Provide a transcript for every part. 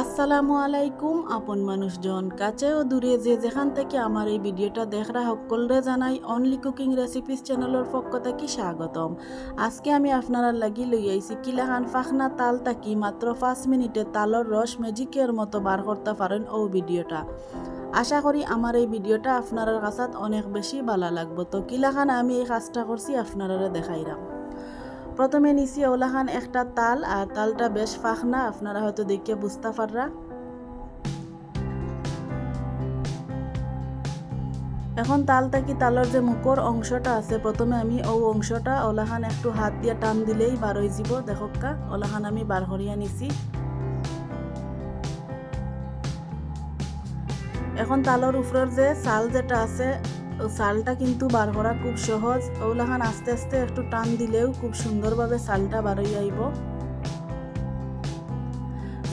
আসসালামু আলাইকুম, আপন মানুষজন। কাছে ও দূরে যে যেখান থেকে আমার এই ভিডিওটা দেখরা সকলরে জানাই অনলি কুকিং রেসিপিস চ্যানেলের পক্ষ থেকে স্বাগতম। আজকে আমি আপনারা লাগি লই আইছি কিলাখান ফাখনা তাল তাকি মাত্র পাঁচ মিনিটে তালর রস ম্যাজিকের মতো বার করতে পারেন ও ভিডিওটা। আশা করি আমার এই ভিডিওটা আপনার কাছে অনেক বেশি ভালো লাগবে। তো কিলাখান আমি এই কাজটা করছি আপনারা দেখাইলাম প্রথমে নিছি ওলাখান একটা তাল, আর তালটা বেশ ফাঁকনা আপনারা হয়তো দেখে বুঝতে পাররা। এখন তালটা কি তালের যে মুখর অংশটা আছে, প্রথমে আমি ও অংশটা ওলাখান একটু হাত দিয়ে টান দিলেই বার হয়ে যাব। দেখকা ওলাখান আমি বার করিয়া নিছি। এখন তালর উপরের যে চাল যেটা আছে চালটা কিন্তু বার করা খুব সহজ। ওগুলাখান আস্তে আস্তে একটু টান দিলেও খুব সুন্দরভাবে চালটা বার হয়ে আইব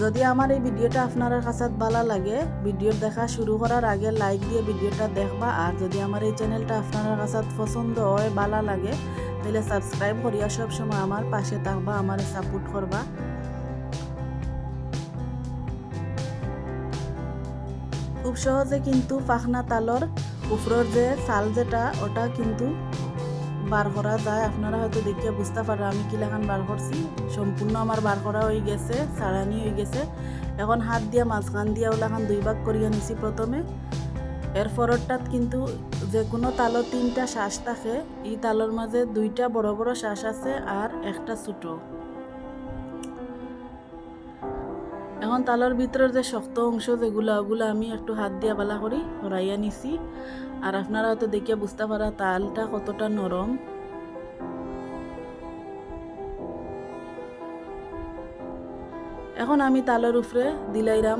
যদি আমার এই ভিডিওটা আপনার কাছে ভালো লাগে ভিডিও দেখা শুরু করার আগে লাইক দিয়ে ভিডিওটা দেখবা। আর যদি আমার এই চ্যানেলটা আপনার কাছে পছন্দ হয়, ভালো লাগে তাহলে সাবস্ক্রাইব করিয়া সব সময় আমার পাশে থাকবা আমার সাপোর্ট করবা খুব সহজে কিন্তু পাখনা তালর উপরের যে চাল যেটা, ওটা কিন্তু বার করা যায়। আপনারা হয়তো দেখিয়ে বুঝতে পারেন আমি কিলাখান বার করছি। সম্পূর্ণ আমার বার করা হয়ে গেছে সারানি হয়ে গেছে। এখন হাত দিয়ে মাঝখান দিয়ে ওলাখান দুই ভাগ করিয়ে নিছি প্রথমে। এর পরটাত কিন্তু যে কোনো তালর তিনটা শ্বাস থাকে, এই তালর মাঝে দুইটা বড় বড় শ্বাস আছে আর একটা ছোটো। এখন তালর ভিতরের যে শক্ত অংশ যেগুলো, ওগুলো আমি একটু হাত দিয়ে বালা করি হরাইয়া নিছি আর আপনারা হয়তো দেখে বুঝতে পারা তালটা কতটা নরম এখন আমি তালের উপরে দিলাইরাম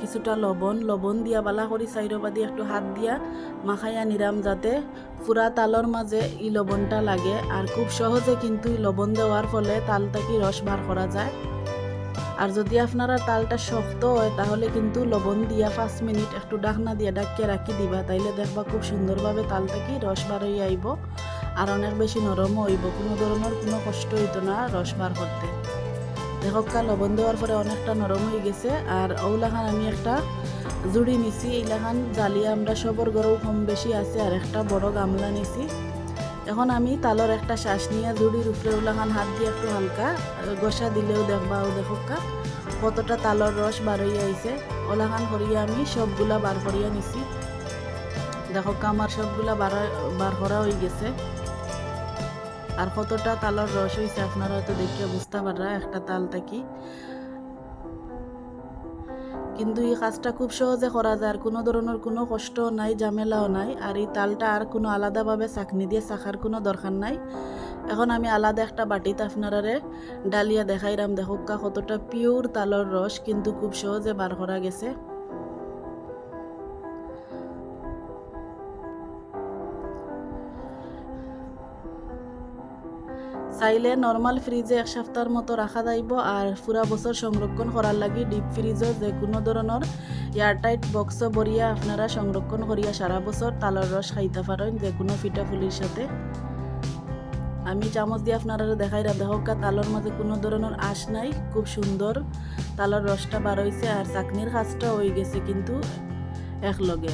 কিছুটা লবণ লবণ দিয়া বালা করি চাইরবাদি একটু হাত দিয়া মাখাইয়া নিরাম যাতে পুরা তালর মাঝে ই লবণটা লাগে। আর খুব সহজে কিন্তু লবণ দেওয়ার ফলে তালটাকে রস বার করা যায়। আর যদি আপনারা তালটা শক্ত হয়, তাহলে কিন্তু লবণ দিয়া পাঁচ মিনিট একটু ডাকনা দিয়ে ডাকিয়ে রাখি দিবা। তাইলে দেখবা খুব সুন্দরভাবে তালটা কি রস বার হয়ে আইব, আর অনেক বেশি নরমও হইব। কোনো ধরনের কোনো কষ্ট হইতো না রস বার করতে। দেখো দেখকা লবণ দেওয়ার পরে অনেকটা নরম হয়ে গেছে। আর ওলাখান আমি একটা জুড়ি নিছি। এইলাখান জালিয়া আমরা সবর গরু কম বেশি আছে, আর একটা বড় গামলা নিছি। এখন আমি তালর একটা শ্বাস নিয়ে জুড়ির উপরে ওলাখান হাত দিয়ে একটু হালকা গসা দিলেও দেখবা ও দেখকা, কতটা তালর রস বার হইয়া আইছে ওলাখান করিয়া আমি সবগুলা বার করিয়া নিছি। দেখকা আমার সবগুলা বার বার করা হয়ে গেছে। আর কতটা তালর রস হয়েছে আপনারা হয়তো দেখিয়ে বুঝতে পাররা একটা তাল থাকি। কিন্তু এই কাজটা খুব সহজে করা যায়, আর কোনো ধরনের কোনো কষ্ট নাই, ঝামেলাও নাই, আর এই তালটা আর কোনো আলাদাভাবে চাকনি দিয়ে চাখার কোনো দরকার নাই। এখন আমি আলাদা একটা বাটিতে আপনারারে ডালিয়া দেখাইরাম, দেখো কতটা পিওর তালর রস, কিন্তু খুব সহজে বার করা গেছে। চাইলে নর্মাল ফ্রিজে এক সপ্তাহের মতো রাখা যাইব আর পুরা বছর সংরক্ষণ করার লাগি ডিপ ফ্রিজও যে কোনো ধরনের এয়ারটাইট বক্স বরিয়া আপনারা সংরক্ষণ করিয়া সারা বছর তালের রস খাইতে পারেন যে কোনো ফিটাফুলির সাথে। আমি চামচ দিয়ে আপনারা দেখাই দেখকা তালের মাঝে কোনো ধরনের আশ নাই, খুব সুন্দর তালের রসটা বার হয়েছে আর চাকনির কাজটা হয়ে গেছে কিন্তু এক লগে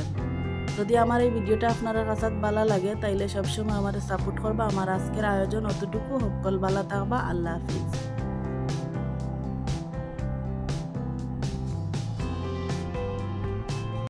যদি আমার এই ভিডিওটা আপনার কাছে বালা লাগে, তাইলে সবসময় আমার সাপোর্ট করবা। আমার আজকের আয়োজন অতটুকু। সকল বালা থাকবা। আল্লাহ হাফিজ।